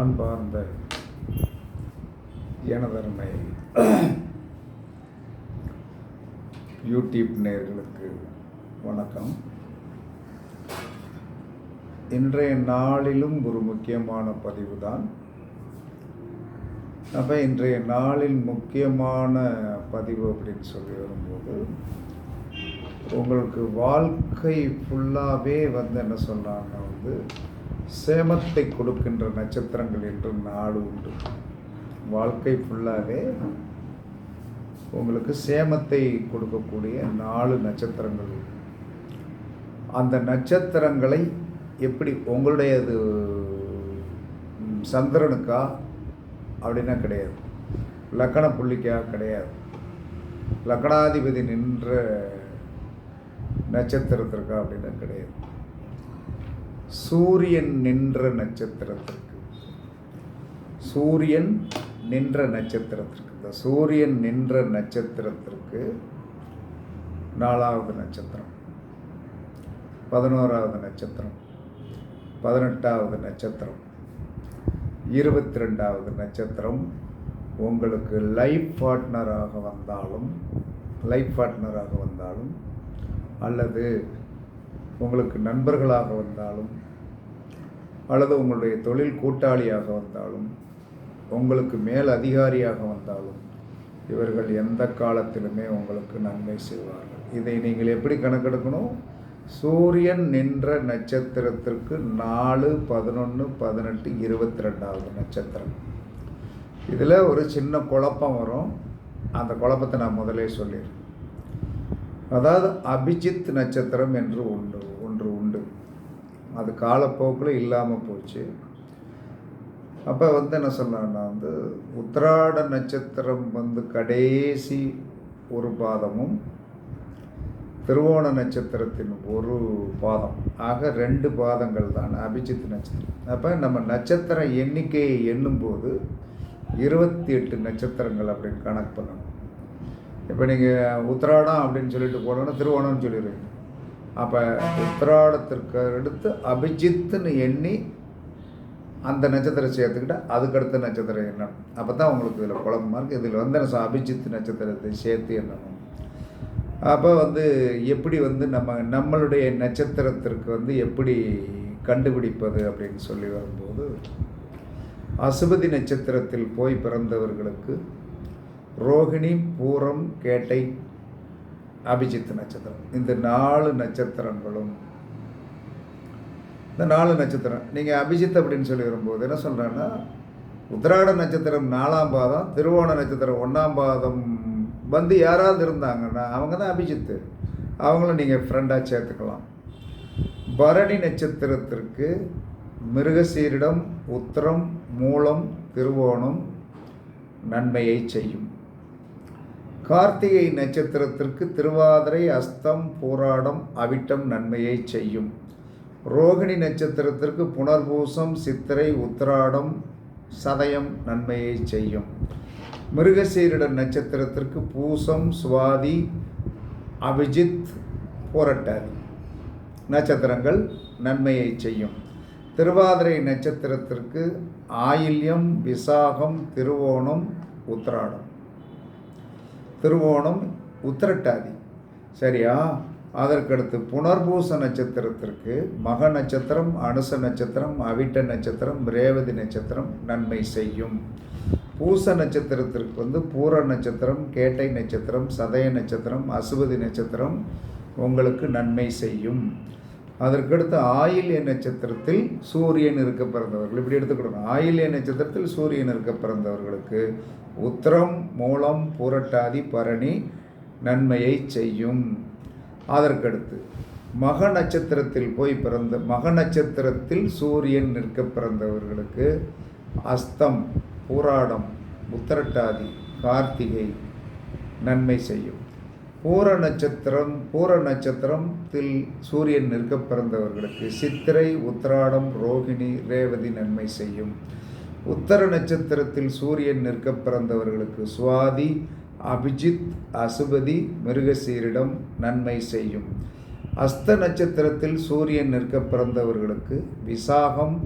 அன்பார்ந்த எனதருமை யூடியூப் நேர்களுக்கு வணக்கம். இன்றைய நாளிலும் ஒரு முக்கியமான பதிவு தான் அப்போ இன்றைய நாளில் முக்கியமான பதிவு அப்படின்னு சொல்லி வரும்போது உங்களுக்கு வாழ்க்கை ஃபுல்லாகவே வந்து என்ன சொல்லலாம்னா வந்து சேமத்தை கொடுக்கின்ற நட்சத்திரங்கள் என்று நாடு உண்டு. வாழ்க்கை ஃபுல்லாகவே உங்களுக்கு சேமத்தை கொடுக்கக்கூடிய நாலு நட்சத்திரங்கள் அந்த நட்சத்திரங்களை எப்படி உங்களுடையது சந்திரனுக்கா? அப்படின்னா கிடையாது. லக்கண புள்ளிக்கா? கிடையாது. லக்கணாதிபதி நின்ற நட்சத்திரத்திற்கா? அப்படின்னா கிடையாது. சூரியன் நின்ற நட்சத்திரத்திற்கு. சூரியன் நின்ற நட்சத்திரத்திற்கு. இந்த சூரியன் நின்ற நட்சத்திரத்திற்கு நாலாவது நட்சத்திரம். பதினோராவது நட்சத்திரம். பதினெட்டாவது நட்சத்திரம். இருபத்தி ரெண்டாவது நட்சத்திரம். உங்களுக்கு லைஃப் பார்ட்னராக வந்தாலும் லைஃப் பார்ட்னராக வந்தாலும் அல்லது உங்களுக்கு நண்பர்களாக வந்தாலும் அல்லது உங்களுடைய தொழில் கூட்டாளியாக வந்தாலும் உங்களுக்கு மேல் அதிகாரியாக வந்தாலும் இவர்கள் எந்த காலத்திலுமே உங்களுக்கு நன்மை செய்வார்கள். இதை நீங்கள் எப்படி கணக்கெடுக்கணும்? சூரியன் நின்ற நட்சத்திரத்திற்கு நாலு பதினொன்று பதினெட்டு இருபத்தி ரெண்டாவது நட்சத்திரம். இதில் ஒரு சின்ன குழப்பம் வரும். அந்த குழப்பத்தை நான் முதலே சொல்லிடுறேன். அதாவது அபிஜித் நட்சத்திரம் என்று உண்டு ஒன்று உண்டு. அது காலப்போக்கில் இல்லாமல் போச்சு. அப்போ வந்து என்ன சொல்லலாம்னா வந்து உத்திராட நட்சத்திரம் வந்து கடைசி ஒரு பாதமும் திருவோண நட்சத்திரத்தின் ஒரு பாதம். ஆக ரெண்டு பாதங்கள் தான் அபிஜித் நட்சத்திரம். அப்போ நம்ம நட்சத்திர எண்ணிக்கையை எண்ணும்போது இருபத்தி எட்டு நட்சத்திரங்கள் அப்படின்னு கணக்கு பண்ணணும். இப்போ நீங்கள் உத்திராடம் அப்படின்னு சொல்லிட்டு போனோன்னா திருவோணம்னு சொல்லிடுவீங்க அப்போ உத்திராடத்திற்கு அடுத்து அபிஜித்துன்னு எண்ணி அந்த நட்சத்திரம் சேர்த்துக்கிட்டா அதுக்கடுத்த நட்சத்திரம் எண்ணணும் அப்போ தான் உங்களுக்கு இதில் குழம்பமா இருக்குது இதில் வந்து நான் அபிஜித் நட்சத்திரத்தை சேர்த்து எண்ணணும். அப்போ வந்து எப்படி வந்து நம்ம நம்மளுடைய நட்சத்திரத்திற்கு வந்து எப்படி கண்டுபிடிப்பது அப்படின்னு சொல்லி வரும்போது அசுபதி நட்சத்திரத்தில் போய் பிறந்தவர்களுக்கு ரோகிணி பூரம் கேட்டை அபிஜித் நட்சத்திரம். இந்த நாலு நட்சத்திரங்களும் இந்த நாலு நட்சத்திரம் நீங்கள் அபிஜித் அப்படின்னு சொல்லி வரும்போது என்ன சொல்கிறேன்னா உத்திராட நட்சத்திரம் நாலாம் பாதம் திருவோண நட்சத்திரம் ஒன்றாம் பாதம் வந்து யாராவது இருந்தாங்கன்னா அவங்க தான் அபிஜித்து. அவங்கள நீங்கள் ஃப்ரெண்டாக சேர்த்துக்கலாம். பரணி நட்சத்திரத்திற்கு மிருகசீரிடம் உத்திரம் மூலம் திருவோணம் நன்மையை செய்யும். கார்த்திகை நட்சத்திரத்திற்கு திருவாதிரை அஸ்தம் போராடம் அவிட்டம் நன்மையை செய்யும். ரோகிணி நட்சத்திரத்திற்கு புனர்பூசம் சித்திரை உத்திராடம் சதயம் நன்மையை செய்யும். மிருகசீரிட நட்சத்திரத்திற்கு பூசம் சுவாதி அபிஜித் போரட்டாதி நட்சத்திரங்கள் நன்மையை செய்யும். திருவாதிரை நட்சத்திரத்திற்கு ஆயில்யம் விசாகம் திருவோணம் உத்திராடம். திருவோணம் உத்திரட்டாதி. சரியா? அதற்கடுத்து புனர்பூச நட்சத்திரத்திற்கு மக நட்சத்திரம் அனுச நட்சத்திரம் அவிட்ட நட்சத்திரம் ரேவதி நட்சத்திரம் நன்மை செய்யும். பூச நட்சத்திரத்திற்கு வந்து பூர நட்சத்திரம் கேட்டை நட்சத்திரம் சதய நட்சத்திரம் அசுபதி நட்சத்திரம் உங்களுக்கு நன்மை செய்யும். அதற்கடுத்து ஆயில்ய நட்சத்திரத்தில் சூரியன் இருக்க பிறந்தவர்கள். இப்படி எடுத்துக்கிடணும். ஆயில்ய நட்சத்திரத்தில் சூரியன் இருக்க பிறந்தவர்களுக்கு உத்திரம் மூலம் புரட்டாதி பரணி நன்மையை செய்யும். அதற்கடுத்து மக நட்சத்திரத்தில் போய் பிறந்த மக நட்சத்திரத்தில் சூரியன் நிற்க பிறந்தவர்களுக்கு அஸ்தம் பூராடம் உத்திரட்டாதி கார்த்திகை நன்மை செய்யும். பூர நட்சத்திரம் பூர நட்சத்திரத்தில் சூரியன் நிற்க பிறந்தவர்களுக்கு சித்திரை உத்திராடம் ரோகிணி ரேவதி நன்மை செய்யும். உத்தர நட்சத்திரத்தில் சூரியன் நிற்க பிறந்தவர்களுக்கு சுவாதி அபிஜித் அசுபதி மிருகசீரிடம் நன்மை செய்யும். அஸ்த நட்சத்திரத்தில் சூரியன் நிற்க பிறந்தவர்களுக்கு விசாகம்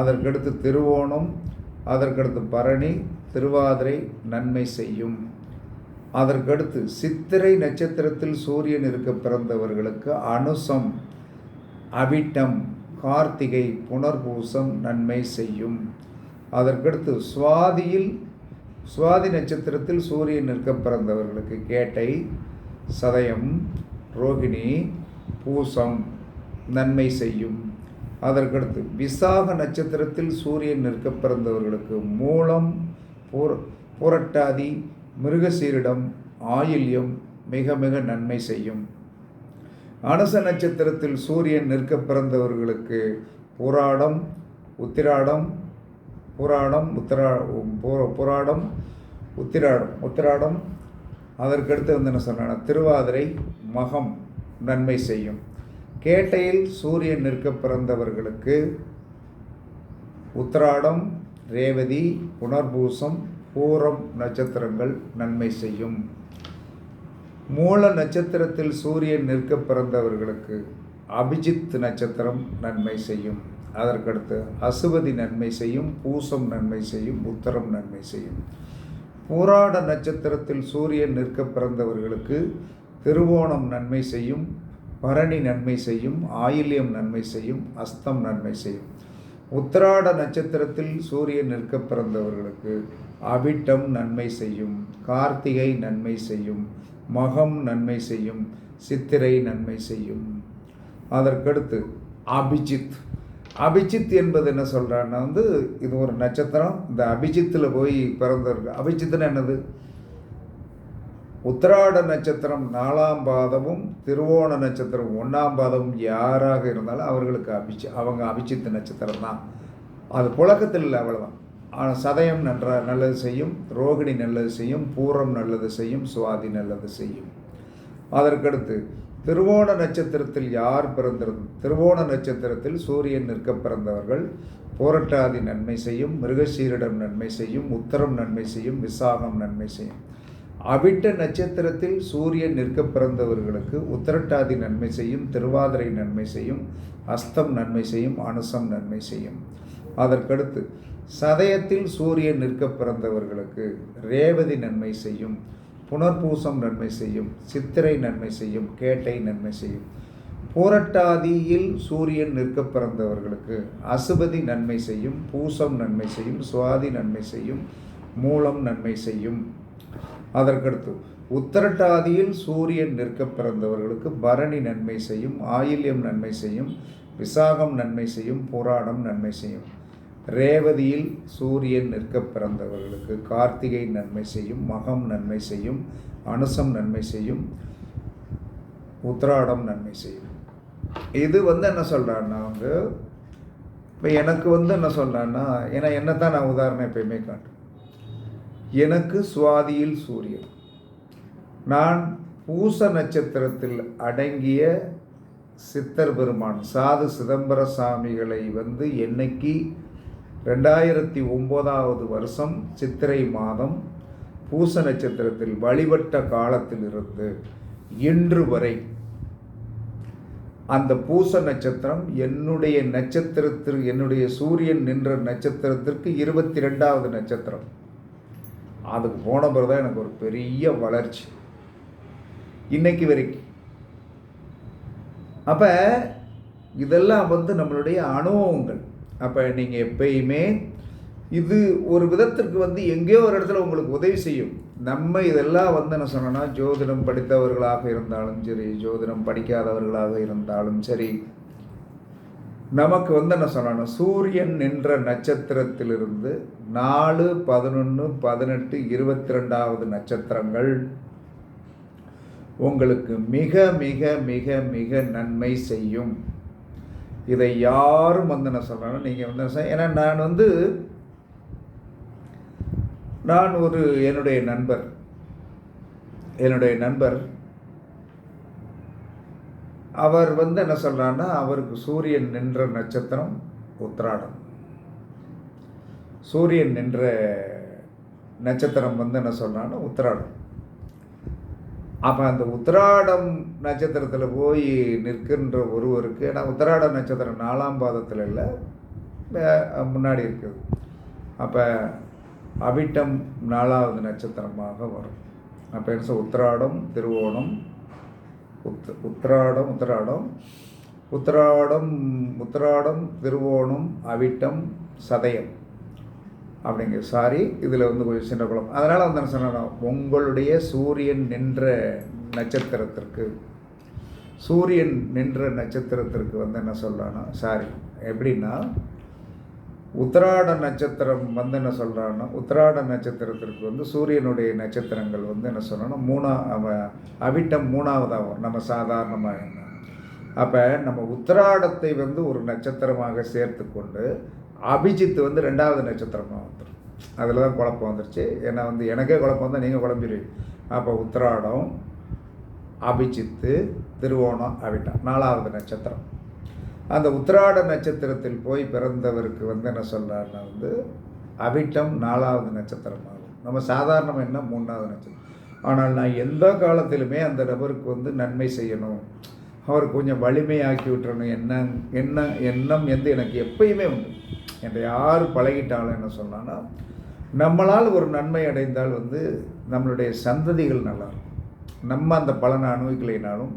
அதற்கடுத்து திருவோணம் அதற்கடுத்து பரணி திருவாதிரை நன்மை செய்யும். அதற்கடுத்து சித்திரை நட்சத்திரத்தில் சூரியன் இருக்க பிறந்தவர்களுக்கு அனுசம் அவிட்டம் கார்த்திகை புனர்பூசம் நன்மை செய்யும். அதற்கடுத்து சுவாதியில் சுவாதி நட்சத்திரத்தில் சூரியன் நிற்க பிறந்தவர்களுக்கு கேட்டை சதயம் ரோகிணி பூசம் நன்மை செய்யும். அதற்கடுத்து விசாக நட்சத்திரத்தில் சூரியன் நிற்க பிறந்தவர்களுக்கு மூலம் பூர புரட்டாதி மிருகசீரிடம் ஆயில்யம் மிக மிக நன்மை செய்யும். அனச நட்சத்திரத்தில் சூரியன் நிற்க பிறந்தவர்களுக்கு புராடம் உத்திராடம் புராடம் உத்திரா புராடம் உத்திராடம் உத்திராடம். அதற்கடுத்து வந்து என்ன சொன்னாங்க திருவாதிரை மகம் நன்மை செய்யும். கேட்டையில் சூரியன் நிற்க பிறந்தவர்களுக்கு உத்திராடம் ரேவதி புனர்பூசம் பூரம் நட்சத்திரங்கள் நன்மை செய்யும். மூல நட்சத்திரத்தில் சூரியன் நிற்க பிறந்தவர்களுக்கு அபிஜித் நட்சத்திரம் நன்மை செய்யும். அதற்கடுத்து அசுவதி நன்மை செய்யும் பூசம் நன்மை செய்யும் உத்தரம் நன்மை செய்யும். பூராட நட்சத்திரத்தில் சூரியன் நிற்க பிறந்தவர்களுக்கு திருவோணம் நன்மை செய்யும் பரணி நன்மை செய்யும் ஆயில்யம் நன்மை செய்யும் அஸ்தம் நன்மை செய்யும். உத்திராட நட்சத்திரத்தில் சூரியன் நிற்க பிறந்தவர்களுக்கு அவிட்டம் நன்மை செய்யும் கார்த்திகை நன்மை செய்யும் மகம் நன்மை செய்யும் சித்திரை நன்மை செய்யும். அதற்கடுத்து அபிஜித். அபிஜித் என்பது என்ன சொல்கிறான்னா வந்து இது ஒரு நட்சத்திரம். இந்த அபிஜித்தில் போய் பிறந்தவர்கள் அபிஜித்னா என்னது? உத்திராட நட்சத்திரம் நாலாம் பாதமும் திருவோண நட்சத்திரம் ஒன்றாம் பாதமும் யாராக இருந்தாலும் அவர்களுக்கு அபிச்சி அவங்க அபிச்சித்த நட்சத்திரம் தான். அது புழக்கத்தில் இல்லை அவ்வளோதான் ஆனால் சதயம் நன்றா நல்லது செய்யும் ரோகிணி நல்லது செய்யும் பூரம் நல்லது செய்யும் சுவாதி நல்லது செய்யும். அதற்கடுத்து திருவோண நட்சத்திரத்தில் யார் பிறந்திருந்த திருவோண நட்சத்திரத்தில் சூரியன் நிற்க பிறந்தவர்கள் போரட்டாதி நன்மை செய்யும் மிருகசீரிடம் நன்மை செய்யும் உத்தரம் நன்மை செய்யும் விசாகம் நன்மை செய்யும். அவிட்ட நட்சத்திரத்தில் சூரியன் நிற்க பிறந்தவர்களுக்கு உத்திரட்டாதி நன்மை செய்யும் திருவாதிரை நன்மை செய்யும் அஸ்தம் நன்மை செய்யும் அனுசம் நன்மை செய்யும். அதற்கடுத்து சதயத்தில் சூரியன் நிற்க பிறந்தவர்களுக்கு ரேவதி நன்மை செய்யும் புனர்பூசம் நன்மை செய்யும் சித்திரை நன்மை செய்யும் கேட்டை நன்மை செய்யும். பூரட்டாதியில் சூரியன் நிற்க பிறந்தவர்களுக்கு அசுபதி நன்மை செய்யும் பூசம் நன்மை செய்யும் சுவாதி நன்மை செய்யும் மூலம் நன்மை செய்யும். அதற்கடுத்து உத்தரட்டாதியில் சூரியன் நிற்க பிறந்தவர்களுக்கு பரணி நன்மை செய்யும் ஆயில்யம் நன்மை செய்யும் விசாகம் நன்மை செய்யும் புராணம் நன்மை செய்யும். ரேவதியில் சூரியன் நிற்க பிறந்தவர்களுக்கு கார்த்திகை நன்மை செய்யும் மகம் நன்மை செய்யும் அனுசம் நன்மை செய்யும் உத்திராடம் நன்மை செய்யும். இது வந்து என்ன சொல்கிறான்னா வந்து இப்போ எனக்கு வந்து என்ன சொல்கிறான்னா ஏன்னா என்ன தான் நான் உதாரணம் எப்பயுமே காட்டுறேன். எனக்கு சுவாதியில் சூரியன். நான் பூச நட்சத்திரத்தில் அடங்கிய சித்தர் பெருமான் சாது சிதம்பர சாமிகளை வந்து என்னைக்கு ரெண்டாயிரத்தி ஒம்போதாவது வருஷம் சித்திரை மாதம் பூச நட்சத்திரத்தில் வழிபட்ட காலத்திலிருந்து இன்று வரை அந்த பூச நட்சத்திரம் என்னுடைய நட்சத்திரத்தில் என்னுடைய சூரியன் நின்ற நட்சத்திரத்திற்கு இருபத்தி ரெண்டாவது நட்சத்திரம். அதுக்கு போன பிறகு தான் எனக்கு ஒரு பெரிய வளர்ச்சி. இன்னைக்கு வரைக்கும். அப்போ இதெல்லாம் வந்து நம்மளுடைய அனுபவங்கள். அப்போ நீங்கள் எப்பயுமே இது ஒரு விதத்திற்கு வந்து எங்கேயோ ஒரு இடத்துல உங்களுக்கு உதவி செய்யும். நம்ம இதெல்லாம் வந்து என்ன சொன்னோன்னா ஜோதிடம் படித்தவர்களாக இருந்தாலும் சரி ஜோதிடம் படிக்காதவர்களாக இருந்தாலும் சரி நமக்கு வந்து என்ன சொல்லணும்? சூரியன் நின்ற நட்சத்திரத்திலிருந்து நாலு பதினொன்று பதினெட்டு இருபத்தி ரெண்டாவது நட்சத்திரங்கள் உங்களுக்கு மிக மிக மிக மிக நன்மை செய்யும். இதை யாரும் வந்து என்ன சொல்கிறாங்க நீங்கள் வந்து என்ன ஏன்னா நான் வந்து நான் ஒரு என்னுடைய நண்பர். என்னுடைய நண்பர் அவர் வந்து என்ன சொல்கிறான்னா அவருக்கு சூரியன் நின்ற நட்சத்திரம் உத்ராடம் சூரியன் நின்ற நட்சத்திரம் வந்து என்ன சொல்கிறான்னா உத்ராடம் அப்போ அந்த உத்திராடம் நட்சத்திரத்தில் போய் நிற்கின்ற ஒருவருக்கு ஏன்னா உத்திராட நட்சத்திரம் நாலாம் பாதத்தில் இல்லை முன்னாடி இருக்குது. அப்போ அவிட்டம் நாலாவது நட்சத்திரமாக வரும். அப்போ என்ன சொல் உத்திராடம் திருவோணம் உத் உத்திராடம் உத்திராடம் உத்திராடம் உத்திராடம் திருவோணம் அவிட்டம் சதயம். அப்படிங்கிற சாரி இதில் வந்து கொஞ்சம் சின்ன குளம் அதனால் வந்து என்ன உங்களுடைய சூரியன் நின்ற நட்சத்திரத்திற்கு சூரியன் நின்ற நட்சத்திரத்திற்கு வந்து என்ன சொல்கிறான்னா சாரி எப்படின்னா உத்திராட நட்சத்திரம் வந்து என்ன சொல்கிறான்னா உத்திராட நட்சத்திரத்திற்கு வந்து சூரியனுடைய நட்சத்திரங்கள் வந்து என்ன சொல்கிறோன்னா மூணா அவ- அவிட்டம் மூணாவதாக வரும். நம்ம சாதாரணமாக என்ன? அப்போ நம்ம உத்திராடத்தை வந்து ஒரு நட்சத்திரமாக சேர்த்து கொண்டு அபிஜித் வந்து ரெண்டாவது நட்சத்திரமாக வந்துடும் அதில் தான் குழப்பம் வந்துருச்சு. ஏன்னா வந்து எனக்கே குழப்பம் வந்தால் நீங்கள் குழம்பிடுவீங்க. அப்போ உத்திராடம் அபிஜித்து திருவோணம் அவிட்டம் நாலாவது நட்சத்திரம். அந்த உத்திராட நட்சத்திரத்தில் போய் பிறந்தவருக்கு வந்து என்ன சொல்கிறாருன்னா வந்து அவிட்டம் நாலாவது நட்சத்திரமாகும். நம்ம சாதாரணமாக என்ன மூணாவது நட்சத்திரம்? ஆனால் நான் எந்த காலத்திலுமே அந்த நபருக்கு வந்து நன்மை செய்யணும். அவர் கொஞ்சம் வலிமையாக்கி விட்டுறணும். என்ன என்ன எண்ணம் வந்து எனக்கு எப்பயுமே உண்டு. என்னை யார் பழகிட்டாலும் என்ன சொன்னான்னா நம்மளால் ஒரு நன்மை அடைந்தால் வந்து நம்மளுடைய சந்ததிகள் நல்லா இருக்கும். நம்ம அந்த பலனை அனுபவிக்கலைனாலும்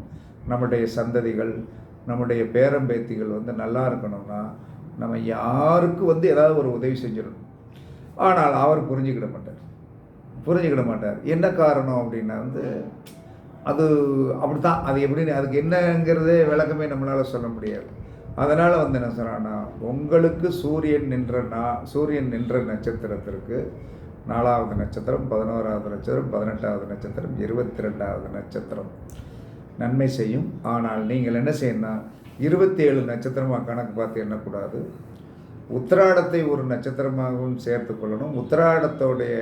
நம்மளுடைய சந்ததிகள் நம்முடைய பேரம்பேத்திகள் வந்து நல்லா இருக்கணும்னா நம்ம யாருக்கு வந்து ஏதாவது ஒரு உதவி செஞ்சிடணும். ஆனால் அவர் புரிஞ்சுக்கிட மாட்டார். புரிஞ்சுக்கிட மாட்டார். என்ன காரணம் அப்படின்னா வந்து அது அப்படி தான் அது எப்படின்னு அதுக்கு என்னங்கிறதே விளக்கமே நம்மளால் சொல்ல முடியாது. அதனால் வந்து என்ன சொல்கிறான்னா உங்களுக்கு சூரியன் நின்ற நா சூரியன் நின்ற நட்சத்திரத்திற்கு நாலாவது நட்சத்திரம் பதினோராவது நட்சத்திரம் பதினெட்டாவது நட்சத்திரம் இருபத்தி ரெண்டாவது நட்சத்திரம். நன்மை செய்யும். ஆனால் நீங்கள் என்ன செய்யணும் இருபத்தி ஏழு நட்சத்திரமாக கணக்கு பார்த்து எண்ணக்கூடாது. உத்திராடத்தை ஒரு நட்சத்திரமாகவும் சேர்த்து கொள்ளணும். உத்திராடத்தோடைய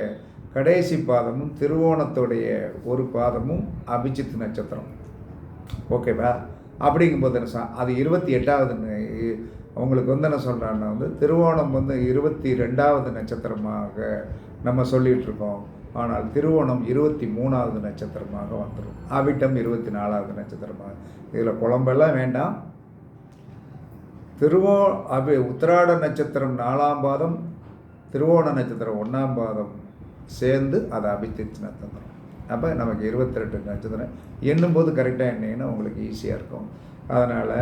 கடைசி பாதமும் திருவோணத்தோடைய ஒரு பாதமும் அபிஜித் நட்சத்திரம். ஓகேவா? அப்படிங்கும்போது என்ன அது இருபத்தி எட்டாவது அவங்களுக்கு வந்து என்ன சொல்கிறாங்கன்னா வந்து திருவோணம் வந்து இருபத்தி ரெண்டாவது நட்சத்திரமாக நம்ம சொல்லிகிட்ருக்கோம் ஆனால் திருவோணம் இருபத்தி மூணாவது நட்சத்திரமாக வந்துடும் அவிட்டம் இருபத்தி நாலாவது நட்சத்திரமாக. இதில் குழம்பெல்லாம் வேண்டாம். திருவோ அபி உத்திராட நட்சத்திரம் நாலாம் பாதம் திருவோண நட்சத்திரம் ஒன்றாம் பாதம் சேர்ந்து அதை அபித்தித் நட்சத்திரம். அப்போ நமக்கு இருபத்தி ரெண்டு நட்சத்திரம். எண்ணும்போது கரெக்டாக எண்ணிங்கன்னா உங்களுக்கு ஈஸியாக இருக்கும். அதனால்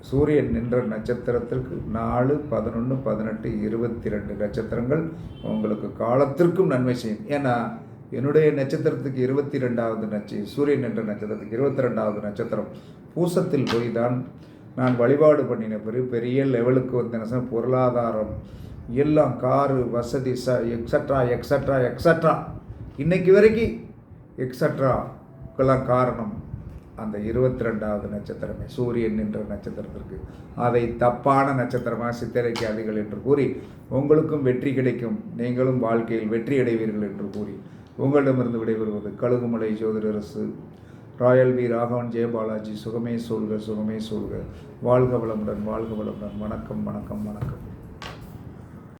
சூரியன் நின்ற நட்சத்திரத்திற்கு நாலு பதினொன்று பதினெட்டு இருபத்தி ரெண்டு நட்சத்திரங்கள் உங்களுக்கு காலத்திற்கும் நன்மை செய்யும். ஏன்னா என்னுடைய நட்சத்திரத்துக்கு இருபத்தி ரெண்டாவது நட்ச சூரியன் நின்ற நட்சத்திரத்துக்கு இருபத்தி ரெண்டாவது நட்சத்திரம் பூசத்தில் போய் தான் நான் வழிபாடு பண்ணின பிறகு பெரிய லெவலுக்கு வந்து பொருளாதாரம் எல்லாம் காரு வசதி ச எக்ஸட்ரா எக்ஸட்ரா எக்ஸட்ரா இன்னைக்கு வரைக்கும் எக்ஸட்ராக்கெல்லாம் காரணம் அந்த இருபத்தி ரெண்டாவது நட்சத்திரமே சூரியன் என்ற நட்சத்திரத்திற்கு. அதை தப்பான நட்சத்திரமாக சித்தரிக்காதீர்கள் என்று கூறி உங்களுக்கும் வெற்றி கிடைக்கும். நீங்களும் வாழ்க்கையில் வெற்றி அடைவீர்கள் என்று கூறி உங்களிடமிருந்து விடைபெறுவது கழுகுமலை ஜோதிடரசு ராயல் வி. ராகவன் ஜெயபாலாஜி சுகமே சூழ்க சுகமே சூழ்க. வாழ்க வளமுடன் வாழ்க வளமுடன். வணக்கம் வணக்கம் வணக்கம்.